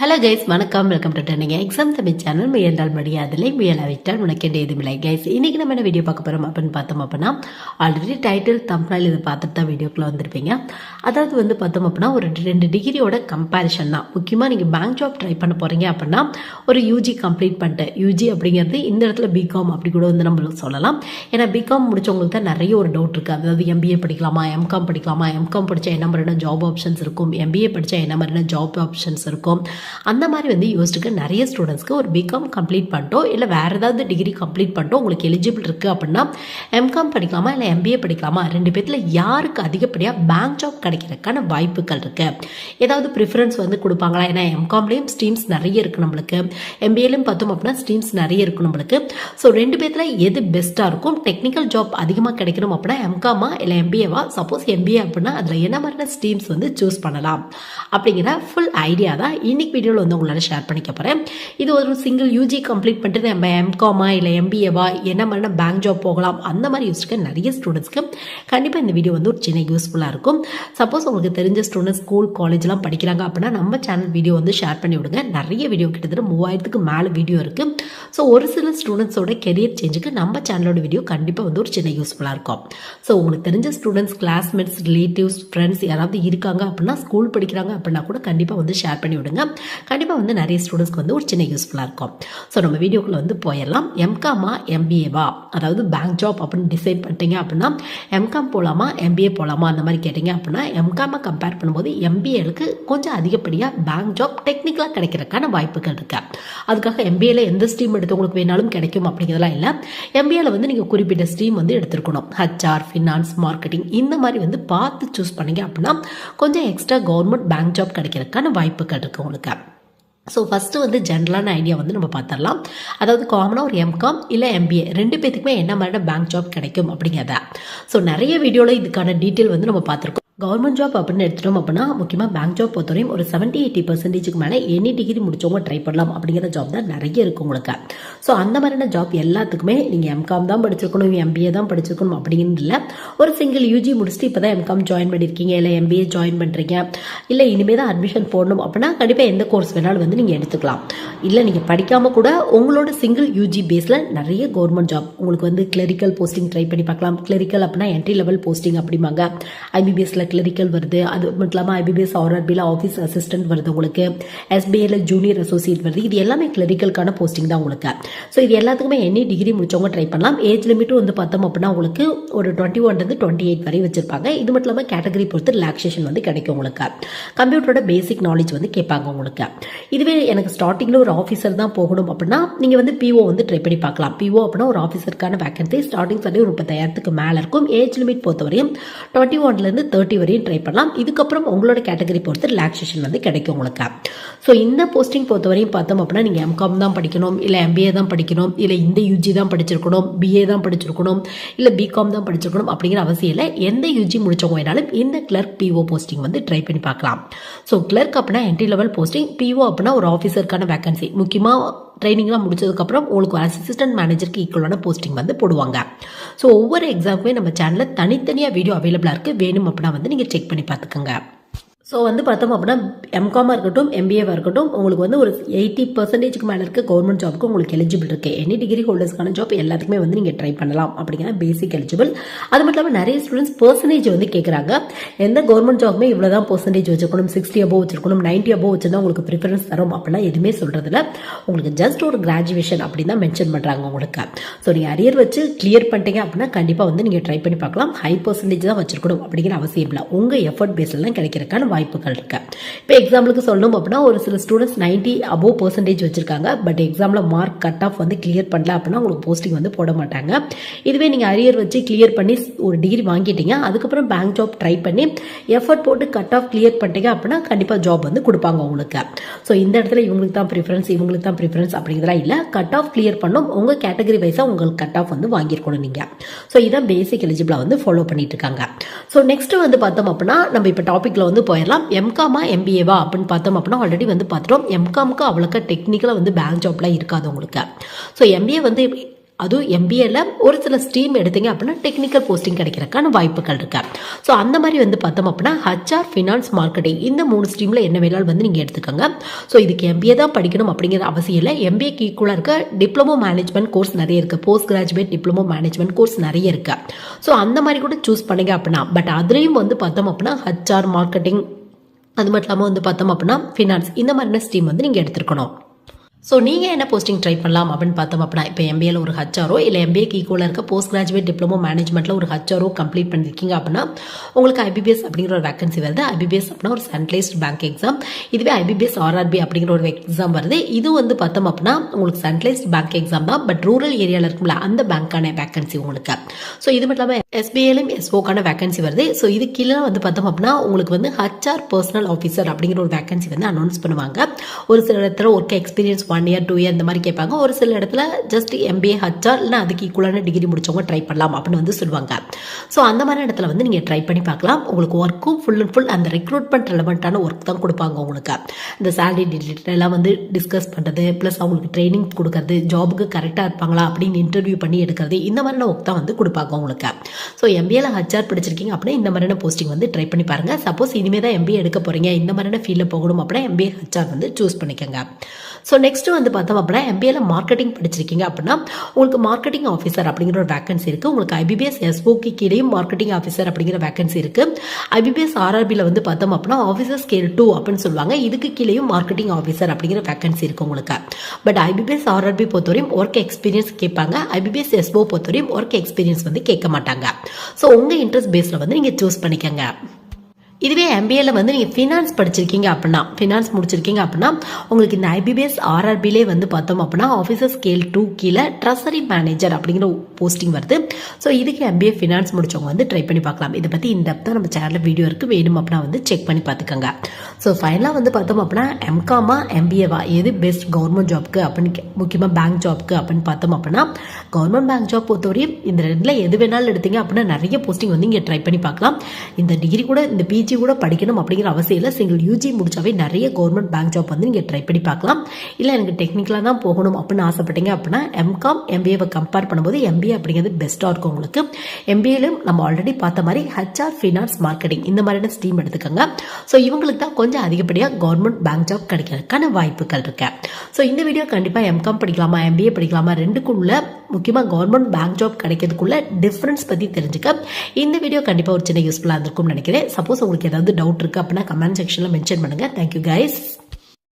Hello guys வணக்கம். Welcome to turning exam Tamil channel முயன்றால் முடியாதில்லை முயலாவிட்டால் உனக்கு எதுவுமில்லை கைஸ் இன்னைக்கு நம்ம என்ன வீடியோ பார்க்க போகிறோம் அப்படின்னு பார்த்தோம் அப்படின்னா ஆல்ரெடி டைட்டில் தம்ப்னால் இதை பார்த்துட்டு தான் வீடியோக்குள்ளே வந்திருப்பீங்க. அதாவது வந்து பார்த்தோம் அப்படின்னா ஒரு ரெண்டு டிகிரியோட கம்பேரிஷன் தான். முக்கியமாக நீங்கள் பேங்க் ஜாப் ட்ரை பண்ண போகிறீங்க அப்படின்னா ஒரு யூஜி கம்ப்ளீட் பண்ணிட்டு யூஜி அப்படிங்கிறது இந்த இடத்துல பிகாம் அப்படி கூட வந்து நம்மளுக்கு சொல்லலாம். ஏன்னா பிகாம் முடிச்சவங்களுக்கு தான் நிறைய ஒரு டவுட் இருக்குது அதாவது எம்பிஏ படிக்கலாமா எம்காம் படிக்கலாமா எம்காம் படித்தா என்ன மாதிரியான ஜாப் ஆப்ஷன்ஸ் இருக்கும் எம்பிஏ படித்தா என்ன மாதிரியான ஜாப் ஆப்ஷன்ஸ் இருக்கும். அந்த மாதிரி வந்து யோசிச்சுக்க நிறைய ஸ்டூடெண்ட்ஸ்க்கு ஒரு பிகாம் கம்ப்ளீட் பண்ணிட்டோம் இல்லை வேறு ஏதாவது டிகிரி கம்ப்ளீட் பண்ணிட்டோம் உங்களுக்கு எலிஜிபிள் இருக்குது அப்படின்னா எம்காம் படிக்கலாமா இல்லை எம்பிஏ படிக்கலாமா ரெண்டு பேர்த்தில் யாருக்கு அதிகப்படியாக பேங்க் ஜாப் கிடைக்கிறதுக்கான வாய்ப்புகள் இருக்குது ஏதாவது ப்ரிஃபரன்ஸ் வந்து கொடுப்பாங்களா? ஏன்னா எம்காம்லேயும் ஸ்ட்ரீம்ஸ் நிறைய இருக்குது நம்மளுக்கு. எம்பிஏலையும் பார்த்தோம் அப்படின்னா ஸ்ட்ரீம்ஸ் நிறைய இருக்கும் நம்மளுக்கு. ஸோ ரெண்டு பேர்த்தில் எது பெஸ்ட்டாக இருக்கும்? டெக்னிக்கல் ஜாப் அதிகமாக கிடைக்கணும் அப்படின்னா எம்காமா இல்லை எம்பிஏவா சப்போஸ் எம்பிஏ அப்படின்னா அதில் என்ன மாதிரியான ஸ்ட்ரீம்ஸ் வந்து சூஸ் பண்ணலாம்? அப்படிங்கிற ஃபுல் ஐடியா தான் இன்னைக்கு வீடியோவில் வந்து உங்களால் ஷேர் பண்ணிக்க போகிறேன் இது ஒரு சிங்கிள் யூஜி கம்ப்ளீட் பண்ணிட்டு நம்ம எம்காமா இல்லை எம்பிஏவா என்ன மாதிரியான பேங்க் ஜாப் போகலாம் அந்த மாதிரி யோசிச்சுக்க நிறைய ஸ்டூடெண்ட்ஸ்க்கு கண்டிப்பாக இந்த வீடியோ வந்து ஒரு சின்ன யூஸ்ஃபுல்லாக இருக்கும். சப்போஸ் உங்களுக்கு தெரிஞ்ச ஸ்டூடெண்ட்ஸ் ஸ்கூல் காலேஜ்லாம் படிக்கிறாங்க அப்படின்னா நம்ம சேனல் வீடியோ வந்து ஷேர் பண்ணி விடுங்க. நிறைய வீடியோ கிட்டத்தட்ட மூவாயிரத்துக்கு மேலே வீடியோ இருக்குது ஸோ ஒரு சில ஸ்டூடெண்ட்ஸோட கெரியர் சேஞ்சுக்கு நம்ம சேனலோட வீடியோ கண்டிப்பாக வந்து ஒரு சின்ன யூஸ்ஃபுல்லாக இருக்கும். ஸோ உங்களுக்கு தெரிஞ்ச ஸ்டூடெண்ட்ஸ் கிளாஸ்மேட்ஸ் ரிலேட்டிவ்ஸ் ஃப்ரெண்ட்ஸ் யாராவது இருக்காங்க அப்படின்னா ஸ்கூல் படிக்கிறாங்க அப்படின்னா கூட கண்டிப்பாக வந்து ஷேர் பண்ணி விடுங்க. கண்டிப்பாக வந்து நிறைய ஸ்டூடெண்ட்ஸ்க்கு வந்து ஒரு சின்ன யூஸ்ஃபுல்லாக இருக்கும். ஸோ நம்ம வீடியோக்குள்ளே வந்து போயிடலாம். எம்காமா எம்பிஏவா அதாவது பேங்க் ஜாப் அப்படின்னு டிசைட் பண்ணிட்டீங்க அப்படின்னா எம்காம் போகலாமா எம்பிஏ போகலாமா அந்த மாதிரி கேட்டிங்க அப்படின்னா எம்காமை கம்பேர் பண்ணும்போது எம்பிஏலுக்கு கொஞ்சம் அதிகப்படியாக பேங்க் ஜாப் டெக்னிக்கலாக கிடைக்கிறதுக்கான வாய்ப்புகள் இருக்கு. அதுக்காக எம்பிஏல எந்த ஸ்ட்ரீம் எடுத்தவங்களுக்கு வேணாலும் கிடைக்கும் அப்படிங்கிறதுலாம் இல்லை. எம்பிஏல வந்து நீங்கள் குறிப்பிட்ட ஸ்ட்ரீம் வந்து எடுத்துருக்கணும். ஹச்ஆர் ஃபினான்ஸ் மார்க்கெட்டிங் இந்த மாதிரி வந்து பார்த்து சூஸ் பண்ணீங்க அப்படின்னா கொஞ்சம் எக்ஸ்ட்ரா கவர்மெண்ட் பேங்க் ஜாப் கிடைக்கிறதுக்கான வாய்ப்புகள் இருக்குது உங்களுக்கு. ஸோ ஃபஸ்ட்டு வந்து ஜென்ரலான ஐடியா வந்து நம்ம பார்த்துடலாம். அதாவது காமனாக ஒரு எம்காம் இல்லை எம்பிஏ ரெண்டு பேத்துக்குமே என்ன மாதிரியான பேங்க் ஜாப் கிடைக்கும் அப்படிங்கிறத. ஸோ நிறைய வீடியோவில் இதுக்கான டீட்டெயில் வந்து நம்ம பார்த்துருக்கோம். கவர்மெண்ட் ஜாப் அப்படின்னு எடுத்துட்டோம் அப்படின்னா முக்கியமாக பேங்க் ஜாப் பொறுத்தவரையும் ஒரு செவன்ட்டி எயிட்டி பர்சன்டேஜுக்கு மேலே எனி டிகிரி முடிச்சவங்க ட்ரை பண்ணலாம் அப்படிங்கிற ஜாப் தான் நிறைய இருக்கு உங்களுக்கு. ஸோ அந்த மாதிரியான ஜாப் எல்லாத்துக்குமே நீங்கள் எம்காம் தான் படிச்சிருக்கணும் எம்பிஏ தான் படிச்சிருக்கணும் அப்படிங்கிறது இல்லை. ஒரு சிங்கிள் யூஜி முடிச்சுட்டு இப்போ தான் எம்காம் ஜாயின் பண்ணியிருக்கீங்க இல்லை எம்பிஏ ஜாயின் பண்ணுறீங்க இல்லை இனிமேல் தான் அட்மிஷன் போடணும் அப்படின்னா கண்டிப்பாக எந்த கோர்ஸ் வேணாலும் வந்து நீங்கள் எடுத்துக்கலாம். இல்லை நீங்கள் படிக்காமல் கூட உங்களோட சிங்கிள் யூஜி பேஸில் நிறைய கவர்மெண்ட் ஜாப் உங்களுக்கு வந்து கிளரிக்கல் போஸ்டிங் ட்ரை பண்ணி பார்க்கலாம். கிளரிக்கல் அப்படின்னா என்ட்ரி லெவல் போஸ்டிங் அப்படிம்பாங்க. ஐபிபிஎஸ்ல கிளரிக்கல் வருது. அது மட்டும் இல்லாமல் ஐபிபிஎஸ் ஆர்ஆர்பியில் ஆஃபீஸ் அசிஸ்டன்ட் வருது உங்களுக்கு. எஸ்பிஐல ஜூனியர் அசோசியேட் வருது. இது எல்லாமே கிளரிக்கலுக்கான போஸ்டிங் தான் உங்களுக்கு. ஸோ இது எல்லாத்துக்குமே எனி டிகிரி முடிச்சவங்க ட்ரை பண்ணலாம். ஏஜ் லிமிட்டும் வந்து பார்த்தோம் அப்படின்னா உங்களுக்கு ஒரு டுவெண்ட்டி ஒன்லேருந்து டுவெண்ட்டி எயிட் வரை வச்சிருப்பாங்க. இது மட்டும் இல்லாமல் கேட்டகரி பொறுத்து ரிலாக்ஸேஷன் வந்து கிடைக்கும் உங்களுக்கு. கம்ப்யூட்டரோட பேசிக் நாலேஜ் வந்து கேட்பாங்க உங்களுக்கு. இதுவே எனக்கு ஸ்டார்டிங்கில் ஒரு ஆஃபீஸர் தான் போகணும் அப்படின்னா நீங்கள் வந்து பிஓ வந்து ட்ரை பண்ணி பார்க்கலாம். பிஓ அப்படின்னா ஒரு ஆஃபீஸருக்கான வேக்கன்சி ஸ்டார்டிங் சொல்லி ஒரு முப்பத்தாயிரத்துக்கு மேலே இருக்கும். ஏஜ் லிமிட் பொறுத்தவரையும் டுவெண்ட்டி ஒன்லேருந்து தேர்ட்டி வரையும் ட்ரை பண்ணலாம். இதுக்கப்புறம் உங்களோட கேட்டகரி பொறுத்து ரிலாக்ஸேஷன் வந்து கிடைக்கும் உங்களுக்கு. ஸோ இந்த போஸ்டிங் பொறுத்தவரையும் பார்த்தோம் அப்படின்னா நீங்கள் எம்காம் தான் படிக்கணும் இல்லை எம்பிஏ தான் படிக்கணும் இல்லை இந்த யூஜி தான் படிச்சிருக்கணும் பிஏ தான் படிச்சிருக்கணும் இல்லை பிகாம் தான் படிச்சிருக்கணும் அப்படிங்கிற அவசியம் இல்லை. எந்த யூஜி முடிச்சவங்க வேணாலும் இந்த கிளர்க் பிஓ போஸ்டிங் வந்து ட்ரை பண்ணி பார்க்கலாம். ஸோ கிளர்க் அப்படின்னா என்ட்ரி லெவல் போஸ்டிங் பிஓ அப்படின்னா ஒரு ஆஃபீஸருக்கான வேகன்சி முக்கியமாக ட்ரைனிங்லாம் முடிச்சதுக்கப்புறம் உங்களுக்கு அசிஸ்டன்ட் மேனேஜருக்கு ஈக்குவலான போஸ்டிங் வந்து போடுவாங்க. ஸோ ஒவ்வொரு எக்ஸாமுமே நம்ம சேனலில் தனித்தனியாக வீடியோ அவைலபிளாக இருக்குது வேணும் அப்படின்னா வந்து நீங்கள் செக் பண்ணி பார்த்துக்கோங்க. ஸோ வந்து பார்த்தோம் அப்படின்னா எம்காமாக இருக்கட்டும் எம்பிஏவாக இருக்கட்டும் உங்களுக்கு வந்து ஒரு எயிட்டி பர்சன்டேஜ்க்கு மேலே இருக்க கவர்மெண்ட் ஜாப்க்கு உங்களுக்கு எலிஜிபிள் இருக்குது எனி டிகிரி ஹோல்டர்ஸ்க்கான ஜாப் எல்லாத்துக்குமே வந்து நீங்கள் ட்ரை பண்ணலாம் அப்படிங்கிற பேசிக் எலிஜிபிள் அது மட்டும் இல்லாமல் நிறைய ஸ்டூடெண்ட்ஸ் பர்சன்டேஜ் வந்து கேட்குறாங்க எந்த கவர்மெண்ட் ஜாப்மே இவ்வளோ தான் பர்சன்டேஜ் வச்சுக்கணும் சிக்ஸ்டி அபோவ் வச்சிருக்கணும் நைன்ட்டி அபோவ் வச்சிருந்தா உங்களுக்கு ப்ரிஃபரன்ஸ் தரும் அப்படிலாம் எதுவுமே சொல்கிறதுல உங்களுக்கு ஜஸ்ட் ஒரு கிராஜுவேஷன் அப்படின்னு தான் மென்ஷன் பண்ணுறாங்க உங்களுக்கு. ஸோ நீங்கள் அரியர் வச்சு கிளியர் பண்ணிட்டீங்க அப்படின்னா கண்டிப்பாக வந்து நீங்கள் ட்ரை பண்ணி பார்க்கலாம். ஹை பர்சன்டேஜ் தான் வச்சிருக்கணும் அப்படிங்கிற அவசியம் இல்லை. உங்கள் எஃபர்ட் பேஸில் தான் கிடைக்கிறதுக்கான வாய்ப்புகள் இருக்கு. இப்போ எக்ஸாம்பிளுக்கு சொல்லணும் அப்படின்னா ஒரு சில ஸ்டூடெண்ட்ஸ் நைன்டி அபோவ் பர்சன்டேஜ் வச்சிருக்காங்க. பட் எக்ஸாமில் மார்க் கட் ஆஃப் வந்து கிளியர் பண்ணல அப்படின்னா உங்களுக்கு போஸ்டிங் வந்து போட மாட்டாங்க. இதுவே நீங்கள் அரியர் வச்சு கிளியர் பண்ணி ஒரு டிகிரி வாங்கிட்டீங்க. அதுக்கப்புறம் பேங்க் ஜாப் ட்ரை பண்ணி எஃபர்ட் போட்டு கட் ஆஃப் கிளியர் பண்ணிட்டீங்க அப்படின்னா கண்டிப்பாக ஜாப் வந்து கொடுப்பாங்க உங்களுக்கு. ஸோ இந்த இடத்துல இவங்களுக்கு தான் ப்ரிஃபரன்ஸ் இவங்களுக்கு தான் ப்ரிஃபரன்ஸ் அப்படிங்கிறதா இல்லை. கட் ஆஃப் கிளியர் பண்ணும். உங்கள் கேட்டகரி வைஸாக உங்களுக்கு கட் ஆஃப் வந்து வாங்கியிருக்கணும் நீங்கள் ஸோ இதான் பேசிக் எலிஜிபிளாக வந்து ஃபாலோ பண்ணிட்டு இருக்காங்க. ஸோ நெக்ஸ்ட் வந்து பார்த்தோம் அப்படின்னா நம்ம இப்போ டாப்பிக்கில் வந்து போயிடலாம். எம்காமா எம்பிஏவா அப்படின்னு பார்த்தோம் அப்படின்னா ஆல்ரெடி வந்து பார்த்துட்டோம். எம்காம்க்கு அவ்வளோக்கா டெக்னிக்கலாக வந்து பேங்க் ஜாப்லாம் இருக்காது உங்களுக்கு. ஸோ எம்பிஏ வந்து அதுவும் எம்பிஏல ஒரு சில ஸ்ட்ரீம் எடுத்தீங்க அப்படின்னா டெக்னிக்கல் போஸ்டிங் கிடைக்கிறக்கான வாய்ப்புகள் இருக்கு. ஸோ அந்த மாதிரி வந்து பார்த்தோம் அப்படின்னா ஹச்ஆர் ஃபினான்ஸ் மார்க்கெட்டிங் இந்த மூணு ஸ்ட்ரீமில் என்ன வேணாலும் வந்து நீங்கள் எடுத்துக்கோங்க. ஸோ இதுக்கு எம்பிஏ தான் படிக்கணும் அப்படிங்கிற அவசியம் இல்லை. எம்பிஏக்கு ஈக்குவலாக இருக்க டிப்ளமோ மேனேஜ்மெண்ட் கோர்ஸ் நிறைய இருக்குது post graduate diploma management course நிறைய இருக்குது ஸோ அந்த மாதிரி கூட சூஸ் பண்ணுங்க அப்படின்னா பட் அதுலேயும் வந்து பார்த்தோம் அப்படின்னா ஹச்ஆர் மார்க்கெட்டிங் அது மட்டும் இல்லாமல் வந்து பார்த்தோம் அப்படின்னா ஃபினான்ஸ் இந்த மாதிரியான ஸ்ட்ரீம் வந்து நீங்கள் எடுத்துருக்கணும். ஸோ நீங்கள் என்ன போஸ்டிங் ட்ரை பண்ணலாம் அப்படின்னு பார்த்தோம் அப்படின்னா இப்போ எம்பிஏல ஒரு ஹச்ஆரோ இல்லை எம்பிஏக்கு ஈக்குவலாக இருக்க போஸ்ட் கிராஜுவேட் டிப்ளமோ மேனேஜ்மெண்ட்டில் ஒரு ஹச்ஆரோ கம்ப்ளீட் பண்ணியிருக்கீங்க அப்படின்னா உங்களுக்கு ஐபிபிஎஸ் அப்படிங்கிற ஒரு வேகன்சி வருது. ஐபிபிஎஸ் அப்படின்னா ஒரு சென்ட்ரலைஸ்ட் பேங்க் எக்ஸாம் இதுவே ஐபிபிஎஸ் ஆர்ஆர்பி அப்படிங்கிற ஒரு எக்ஸாம் வருது. இது வந்து பார்த்தோம் அப்படின்னா உங்களுக்கு சென்ட்ரலைஸ்ட் பேங்க் எக்ஸாம் தான். பட் ரூரல் ஏரியாவில் இருக்கும்ல அந்த பேங்க்கான வேக்கன்சி உங்களுக்கு. ஸோ இது மட்டும் இல்லாமல் எஸ்பிஐலையும் எஸ்ஓக்கான வேக்கன்சி வருது. ஸோ இது கீழே வந்து பார்த்தோம் அப்படின்னா உங்களுக்கு வந்து ஹச்ஆர் பர்சனல் ஆஃபீஸர் அப்படிங்கிற ஒரு வேக்கன்சி வந்து அனௌன்ஸ் பண்ணுவாங்க. ஒரு சில இடத்துல work experience one year two year இந்த மாதிரி கேட்பாங்க. ஒரு சில இடத்துல ஜஸ்ட் எம்பிஏ ஹச்சா இல்லைனா அதுக்கு ஈக்குவலான டிகிரி முடிச்சவங்க ட்ரை பண்ணலாம் அப்படின்னு வந்து சொல்லுவாங்க. ஸோ அந்த மாதிரி இடத்துல வந்து நீங்கள் ட்ரை பண்ணி பார்க்கலாம். உங்களுக்கு ஒர்க்கும் ஃபுல் அண்ட் ஃபுல் அந்த ரெக்ரூட்மெண்ட் ரெலவெண்ட்டான ஒர்க் தான் கொடுப்பாங்க உங்களுக்கு. இந்த சேலரி டீட்டெயிலாம் வந்து டிஸ்கஸ் பண்ணுறது ப்ளஸ் அவங்களுக்கு ட்ரைனிங் கொடுக்கறது ஜாபுக்கு கரெக்டாக இருப்பாங்களா அப்படின்னு இன்டர்வியூ பண்ணி எடுக்கிறது இந்த மாதிரியான ஒர்க் தான் வந்து கொடுப்பாங்க உங்களுக்கு. ஸோ எம்பிஏல ஹச்ஆர் படிச்சிருக்கீங்க அப்படின்னா இந்த மாதிரியான போஸ்டிங் வந்து ட்ரை பண்ணி பாருங்கள் சப்போஸ் இனிமேல் தான் எம்பிஏ எடுக்க போகிறீங்க இந்த மாதிரியான ஃபீல்டில் போகணும் அப்படின்னா எம்பிஏ ஹச்ஆர் வந்து சூஸ் பண்ணிக்கோங்க. ஸோ நெக்ஸ்ட் வந்து பார்த்தோம் அப்படின்னா எம்பிஏல மார்க்கெட்டிங் படிச்சிருக்கீங்க அப்படின்னா உங்களுக்கு மார்க்கெட்டிங் ஆஃபீஸர் அப்படிங்கிற ஒரு வேகன்சி இருக்குது உங்களுக்கு ஐபிபிஎஸ் எஸ்ஓக்கு கீழேயும் மார்க்கெட்டிங் ஆஃபீஸர் அப்படிங்கிற வேகன்சி இருக்குது ஐபிபிஎஸ் ஆர்ஆர்பியில் வந்து பார்த்தோம் அப்படின்னா ஆஃபீஸர் ஸ்கேல் டூ அப்படின்னு சொல்லுவாங்க. இதுக்கு கீழேயும் மார்க்கெட்டிங் ஆஃபீஸர் அப்படிங்கிற வேகன்சி இருக்குது உங்களுக்கு. பட் ஐபிபிஎஸ் ஆர்ஆர்பி பொறுத்தவரையும் ஒர்க் எக்ஸ்பீரியன்ஸ் கேட்பாங்க. ஐபிபிஎஸ் எஸ்ஓ பொறுத்தவரையும் ஒர்க் எக்ஸ்பீரியன்ஸ் வந்து கேட்க மாட்டாங்க. ஸோ உங்கள் இன்ட்ரெஸ்ட் பேஸில் வந்து நீங்கள் சூஸ் பண்ணிக்கோங்க. இதுவே எம்பிஏல வந்து நீங்கள் ஃபினான்ஸ் படிச்சிருக்கீங்க அப்படின்னா ஃபினான்ஸ் முடிச்சிருக்கீங்க அப்படின்னா உங்களுக்கு இந்த ஐபிபிஎஸ் ஆர்ஆர்பிலே வந்து பார்த்தோம் அப்படின்னா ஆஃபீஸர் ஸ்கேல் டூ கீழே ட்ரெஸரி மேனேஜர் அப்படிங்கிற போஸ்டிங் வருது. ஸோ இதுக்கு எம்பிஏ ஃபினான்ஸ் முடிச்சவங்க வந்து ட்ரை பண்ணி பார்க்கலாம். இதை பற்றி இந்த தான் நம்ம சேனலில் வீடியோ இருக்குது வேணும் அப்படின்னா வந்து செக் பண்ணி பார்த்துக்கோங்க. ஸோ ஃபைனலாக வந்து பார்த்தோம் அப்படின்னா எம்காமா எம்பிஏவா எது பெஸ்ட் கவர்மெண்ட் ஜாப்க்கு அப்படின்னு முக்கியமாக பேங்க் ஜாப்க்கு அப்படின்னு பார்த்தோம் அப்படின்னா கவர்மெண்ட் பேங்க் ஜாப் பொறுத்தவரையும் இந்த ரெண்டில் எது வேணாலும் எடுத்தீங்க அப்படின்னா நிறைய போஸ்டிங் வந்து இங்கே ட்ரை பண்ணி பார்க்கலாம். இந்த டிகிரி கூட இந்த பிஜி கூட படிக்கணும் அப்படிங்கிற அவசியம் இல்லை. சிங்கிள் யூஜி முடிச்சாவே நிறைய கவர்மெண்ட் பேங்க் ஜாப் வந்து நீங்கள் ட்ரை பண்ணி பார்க்கலாம். இல்லை எனக்கு டெக்னிக்கலாக தான் போகணும் அப்படின்னு ஆசைப்பட்டீங்க அப்படின்னா எம்காம் எம்பிஏவை கம்பேர் பண்ணும்போது எம்பிஏ அப்படிங்கிறது பெஸ்ட்டாக இருக்கும் உங்களுக்கு. எம்பிஏலையும் நம்ம ஆல்ரெடி பார்த்த மாதிரி ஹச்ஆர் ஃபினான்ஸ் மார்க்கெட்டிங் இந்த மாதிரியான ஸ்ட்ரீம் எடுத்துக்கோங்க. ஸோ இவங்களுக்கு தான் கொஞ்சம் அதிகப்படியாக கவர்மெண்ட் பேங்க் ஜாப் கிடைக்கிறதுக்கான வாய்ப்புகள் இருக்கு. ஸோ இந்த வீடியோ கண்டிப்பாக எம்காம் படிக்கலாமா எம்பிஏ படிக்கலாமா ரெண்டுக்குள்ள முக்கியமாக கவர்மெண்ட் பேங்க் ஜாப் கிடைக்கிறதுக்குள்ள டிஃப்ரென்ஸ் பற்றி தெரிஞ்சுக்க. இந்த வீடியோ கண்டிப்பாக ஒரு சின்ன யூஸ்ஃபுல்லாக இருந்திருக்கும்னு நினைக்கிறேன். சப்போஸ் உங்களுக்கு ஏதாவது டவுட் இருக்குது அப்படின்னா கமெண்ட் செக்ஷனில் மென்ஷன் பண்ணுங்கள் தேங்க்யூ கைஸ்